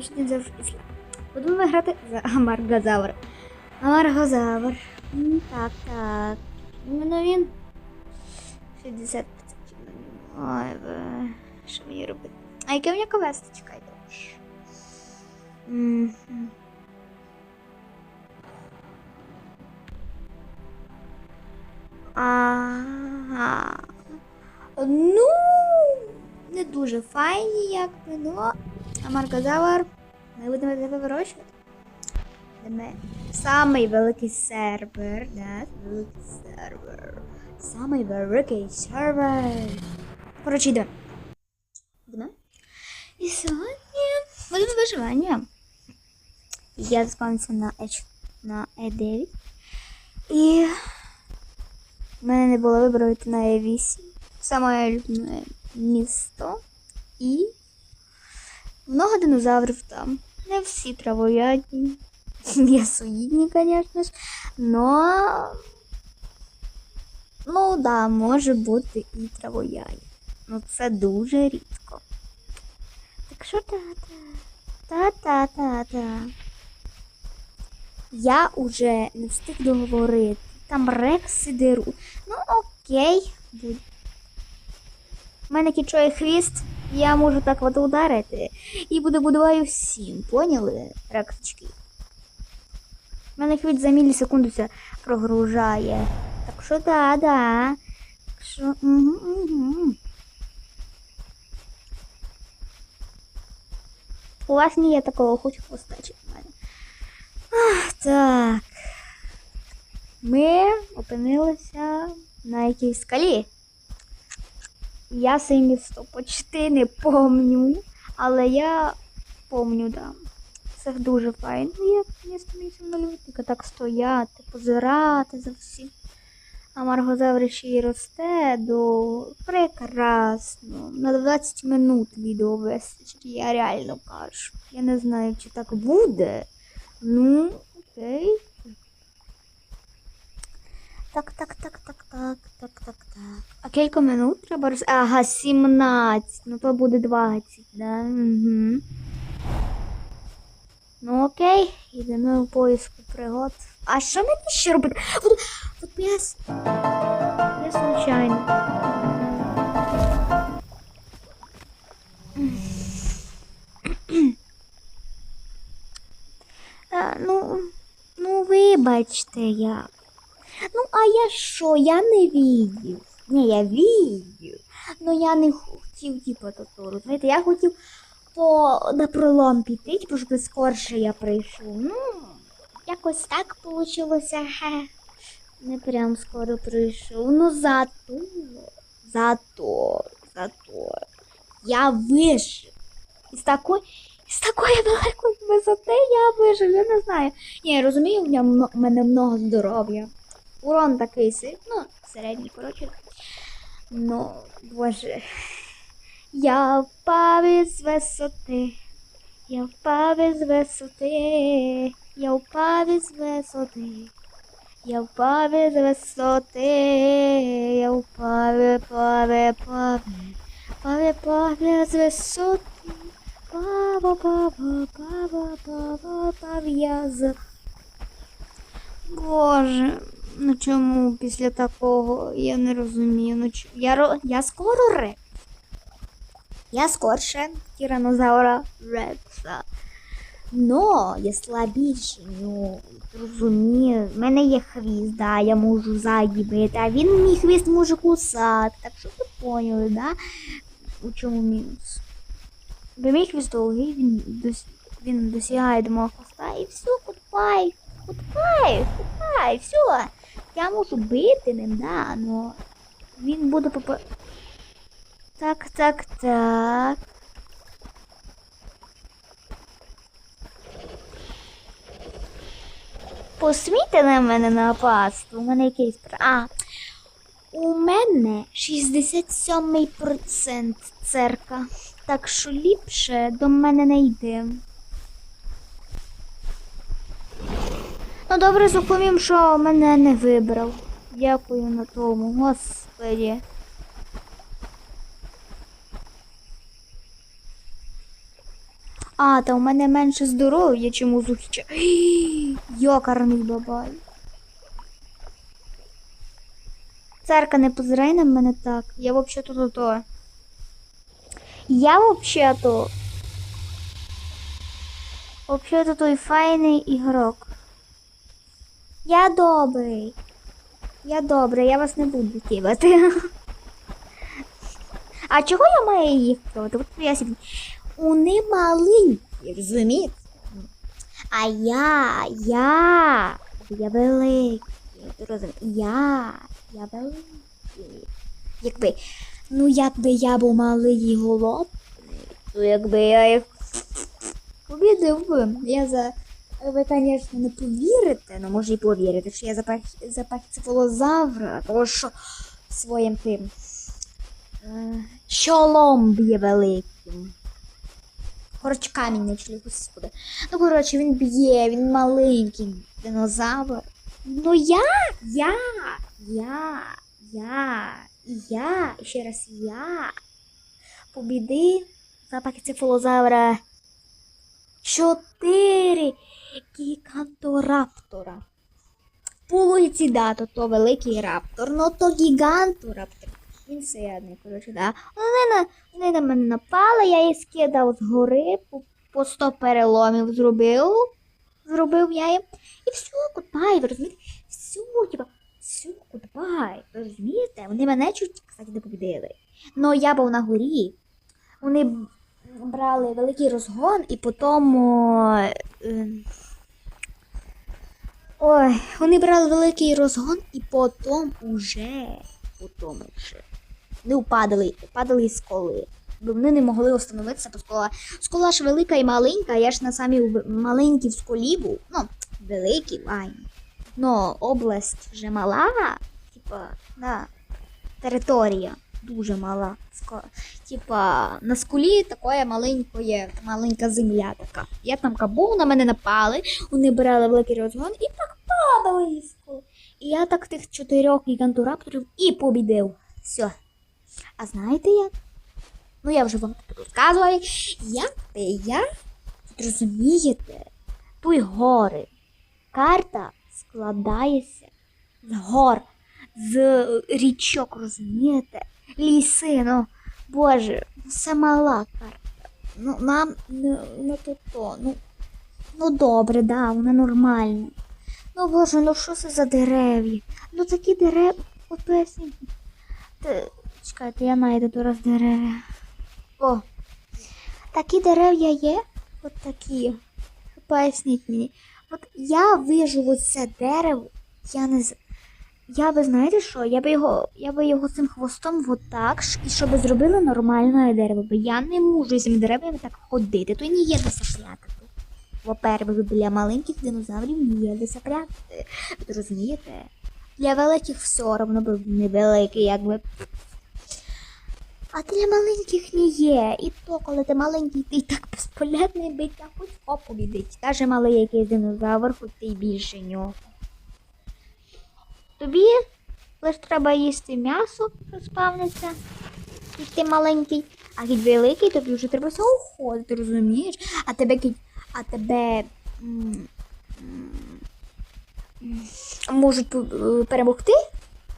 закінчити завжди. Будемо грати за Амаргозавр. Амаргозавр. Так, так. Іменно він. 60 Ой, бе. Що мені робити? А яке в нього квести? Чекайте. Ага. Ну, не дуже файні, як би, ну. А Маркозавр ми будемо тебе вирощувати. Ми самий великий сервер, да? Великий сервер. Самий великий сервер. Коротше, йдемо. Йдемо. І сьогодні будемо виживання. Я заспавнився на H, на E9. І в мене не було вибору йти на Е8. Саме улюблене місто. І много динозаврів там. Не всі травоядні. М'ясоїдні, звісно ж. Но. Ну, да, може бути і травоядні. Ну це дуже рідко. Так що та-та? Та-та-та-та. Я уже не встиг договорити. Там рекси деру. Ну окей. У мене кічує хвіст, я можу так от ударити. І буду будувати всім. Поняли, рексочки? У мене хвіст за мілісекунду все прогружає. Так що да, да. Так що. Угу, угу. У вас не є такого хоч хвостачі в мене. Ах, так. Ми опинилися на якійсь скалі. Я це місто почти не помню, але я помню, да. Це дуже файно, як місто місто малювати. Тільки так стояти, позирати за всім. А Маргозавр ще й росте до прекрасно. На 20 минут відео вистачить, я реально кажу. Я не знаю, чи так буде. Ну, окей. Так, так, так, так, так, так, так, так. А кілька минут треба роз... Ага, 17. Ну то буде 20, да? Угу. Ну окей, йдемо в поиску пригод. А що мені ще робити? От, от я... Я случайно. А, ну, ну, вибачте як. Ну, а я що? Я не відів. Ні, я відів. Ну я не хотів, типу, то Знаєте, я хотів по на пролом піти, типу, щоб скорше я прийшов. Ну, якось так вийшло. Не прям скоро прийшов. Ну зато, зато, зато я вижив. Із такої, із такої великої висоти я вижив, я не знаю. Ні, я розумію, в мене много здоров'я. Урон такий си- ну, середній, коротше. Ну, боже. Я впав із висоти. Я впав із висоти. Я впав із висоти. Я впав із висоти. Я впав, впав, впав. Впав, впав із висоти. Пава, пава, пава, пава, пав я з Боже, ну чому після такого я не розумію. Ну, чо- я, я скоро реп. Я скорше тиранозавра Рекса. Но я слабіший, ну, розумію. В мене є хвіст, да, я можу ззаді бити, а він мій хвіст може кусати. Так що ви поняли, да? У чому мінус? Бо мій хвіст довгий, він, дос... він досягає до мого хвоста і все, кутпай, кутпай, кутпай, все. Я можу бити ним, да, но він буде поп... Так, так, так. Посмійте на мене напасти. У мене якийсь. А. У мене 67% церка. Так що ліпше до мене не йди. Ну добре, зрозумів, що мене не вибрав. Дякую на тому, господі. А, та у мене менше здоров'я, чим у Зухіча. Йокарний бабай. Церка, не позирай на мене так. Я взагалі-то то то. Я взагалі-то. Взагалі-то той файний ігрок. Я добрий. Я добрий, я вас не буду кидати. А чого я маю їх проти? Вони маленькі, розумієте? А я, я, я великий. Я, я великий. Якби, ну якби я був малий і голодний, то якби я їх побідив би. Я за. Ви, звісно, не повірите, ну може і повірите, що я запах, запах цифалозавра, тому що своїм тим е, чолом б'є великим. Коротше, камінь на чолі, господи. Ну, коротше, він б'є, він маленький динозавр. Ну я, я, я, я, я, ще раз я. Побіди запахи цифалозавра. Чотири гігантораптора. Полуйці, да, то, великий раптор, ну то гігантораптор. Він одне, коротше, да. Вони на, вони на мене напали, я їх скидав з гори, по, по 100 переломів зробив. Зробив я їм. І все, гудбай, ви розумієте? Все, типа, все, гудбай. Ви розумієте? Вони мене чуть, кстати, не побідили. Но я був на горі. Вони брали великий розгон і потім. е, Ой, вони брали великий розгон і потім уже, потім уже не упадали, падали із скали. Бо вони не могли остановитися, то скола. Скола ж велика і маленька, я ж на самій маленькій в сколі був. Ну, великий, ай. Ну, область вже мала, типа, да, територія дуже мала. Типа, на скулі такое маленькое, маленька земля така. Я там кабув, на мене напали, вони брали великий розгон і так падали. І я так тих чотирьох гігантурапторів і побідив. Все. А знаєте як? Ну я вже вам тут розказувала. Як би я розумієте, тут гори. Карта складається з гор, з річок, розумієте? Ліси, ну, боже, це мала карта. Ну, нам не, не то то. Ну, ну добре, да, вона нормальна. Ну боже, ну що це за дерев'я? Ну такі дерева, от поясніть. Чекайте, я знайду зараз дерев'я. О, такі дерев'я є? От такі. Поясніть мені. От я виживу це дерево, я не з. Я би знаєте що? Я би його, я би його цим хвостом отак, і щоб зробили нормальне дерево. Бо я не можу з цими деревами так ходити, то не є де сапляти. Во-первых, для маленьких динозаврів не є де сапляти. Ви розумієте? Для великих все одно бо невеликий, якби. А для маленьких не є. І то, коли ти маленький, ти так безполезний бить, а хоч оповідить. Каже малий якийсь динозавр, хоч ти й більше нього. Тобі лише треба їсти м'ясо, розпавниться. І ти маленький, а кіть великий, тобі вже треба все уходити, розумієш? А тебе кіть, а тебе можуть е, перемогти.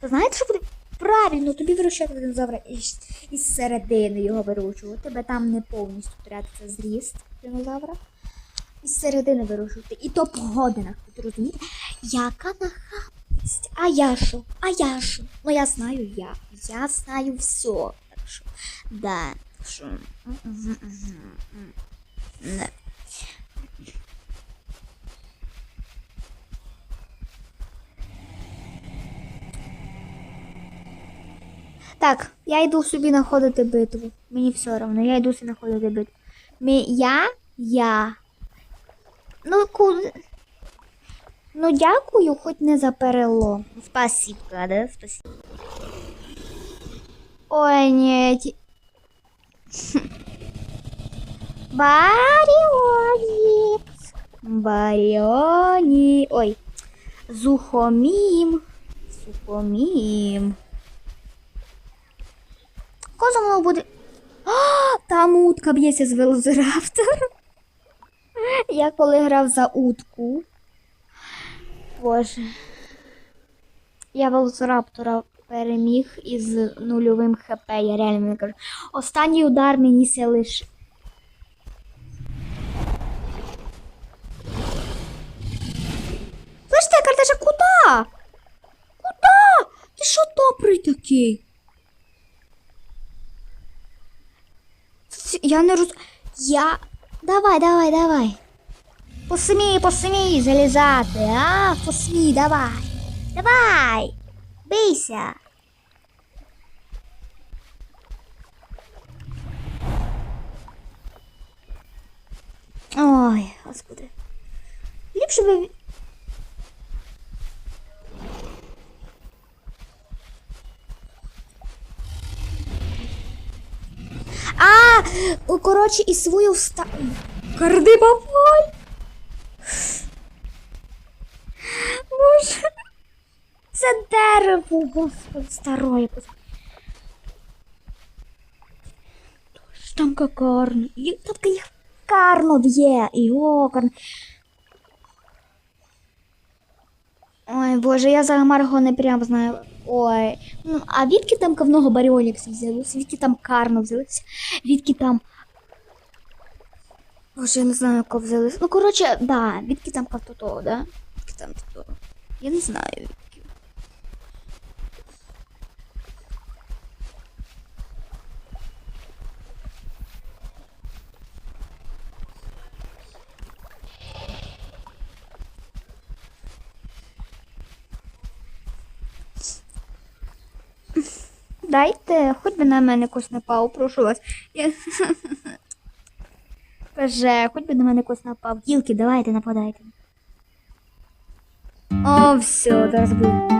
То знаєте, що буде? Правильно, тобі вирощати динозавра із, із середини його вирощувати. Тебе там не повністю тратиться зріст динозавра. Із середини вирощувати. І то по годинах, ти розумієте? Яка нахабність? А я що? А я що? Ну я знаю я. Я знаю все. Що, да. Так м, м, м. Не. Так, я йду собі знаходити битву. Мені все одно, я йду собі знаходити битву. Мі... Я? Я. Ну, куди? Ну, дякую, хоч не за перелом. Спасибо, да? Спасибо. Ой, ні. Баріонікс. Баріоні. Ой. Зухомім. Сухомім. Коза воно буде. А, там утка б'ється з велозираптором. я коли грав за утку. Боже. Я велоцираптора переміг із нульовим хп, я реально не кажу. Останній удар мені се лише. Слышь, ти, картеша, куда? Куда? Ти що добрий такий? Я не роз... Я... Давай, давай, давай. Посмій, посмій залізати, а? Посмій, давай. Давай. Бийся. Ой, господи. Ліпше би. А, коротше, і свою вста... Карди бабай. Боже. Це дерево, господи, старое. Ж Там какарно. Тут їх карно б'є. Йокарно. Ой, боже, я за Марго не прям знаю. Ой. Ну, а відки там ковного баріолікси взялося? Відки там карно взялося? Відки там. Боже, я не знаю, як взялося. Ну, коротше, да, відки там кавтото, да? Відки там то. Я не знаю. Відки. Дайте, хоч би на мене якось напав, прошу вас. Я... Каже, хоч би на мене кось напав. Ділки, давайте, нападайте. О, все, зараз буде.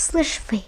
слышь вы,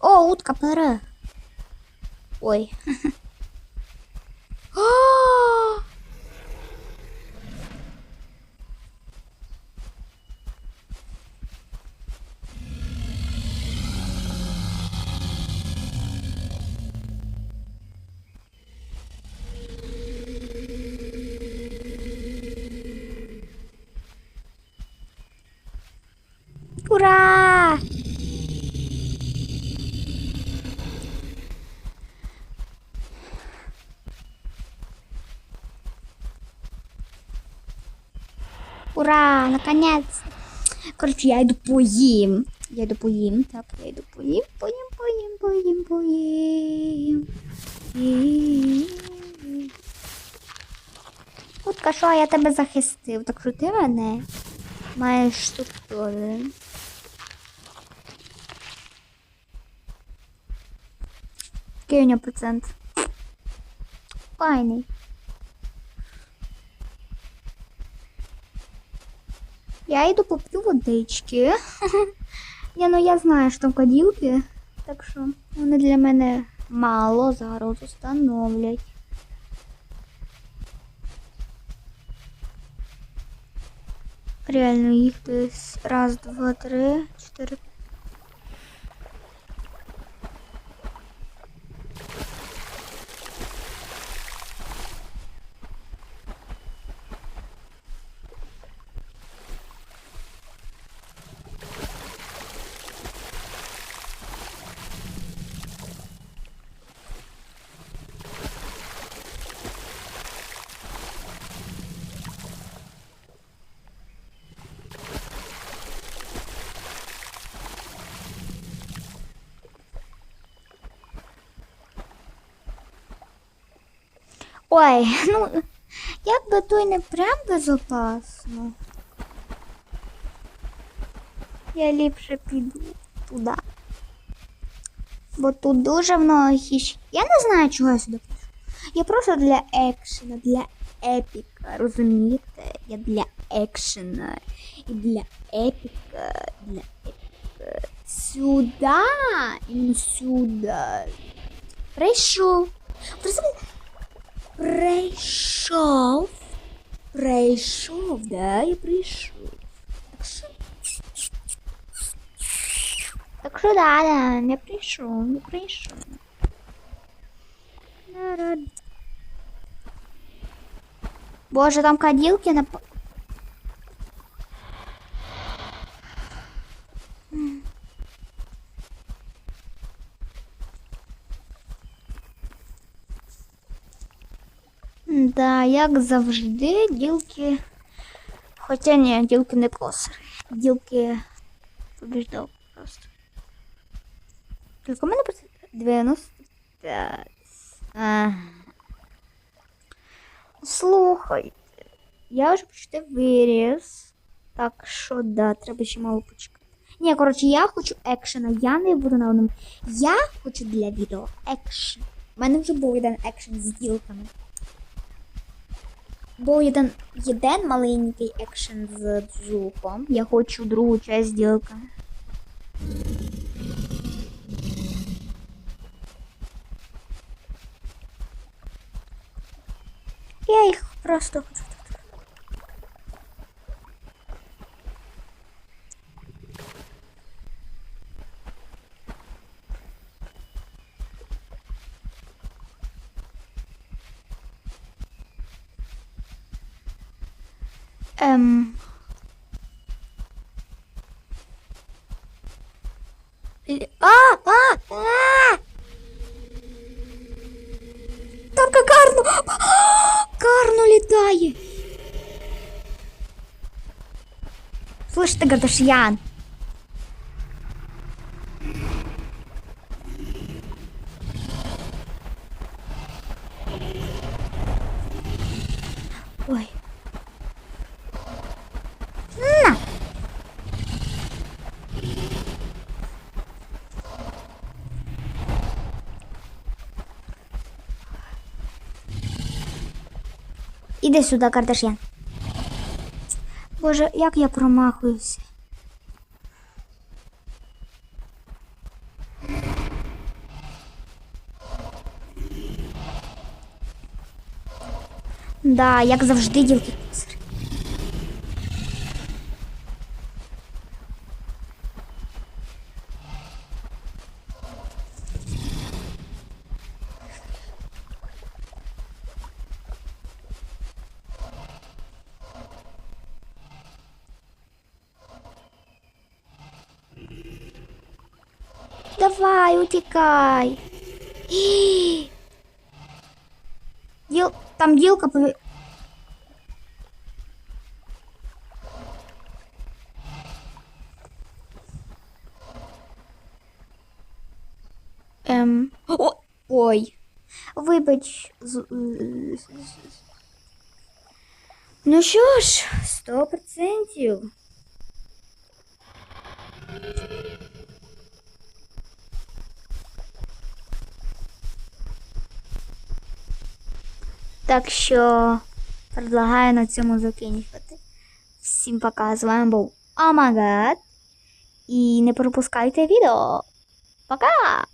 О, утка пере. Ой. А! Ура! Ура! Наконец! Короче, я йду поїм. Я йду поїм. Так, я йду поїм, поїм, поїм, поїм, поїм. Поїм. Утка, що я тебе захистив, так що ти мене маєш тут теж. Який у нього процент? Файний. Я йду поп'ю водички. Я, ну, я знаю, що там каділки, так що вони для мене мало зараз установлять. Реально їх десь раз, два, три, чотири. Ой, ну як би то не прям безопасно. Я ліпше піду туди. Бо тут дуже много хищ. Я не знаю, чого я сюди пишу. Я просто для екшена, для епіка, розумієте? Я для екшена і для епіка, для епіка. Сюди, іменно сюди. Прийшов. Розумієте? Прийшов. Прийшов, да, я прийшов. Так що. Так що да, да, я прийшов, я прийшов. Боже, там каділки на. Як завжди, ділки. Хоча ні, ділки не косари. Ділки побіждав просто. Скільки у мене процент? 95. Ага. Слухайте. Я вже почти виріс. Так що да, треба ще мало почекати. Ні, коротше, я хочу екшена. Я не буду на одному. Я хочу для відео екшен. У мене вже був один екшен з ділками. Був один, один маленький екшен з дзуком. Я хочу другу часть з. Я їх просто хочу. Л- А, а, а! Там Карну! Карну літає! Слышь ты, Гардашьян! Іди сюди, Кардашян. Боже, як я промахуюся. Да, як завжди ділки косарі. Давай, утікай. Гі. Діл... Там ділка пові... Ем... О, ой. Вибач. з- з- з- з- Ну що ж, сто процентів. Так що предлагаю на цьому закінчувати. Всім пока. З вами був Амагат. І не пропускайте відео. Пока!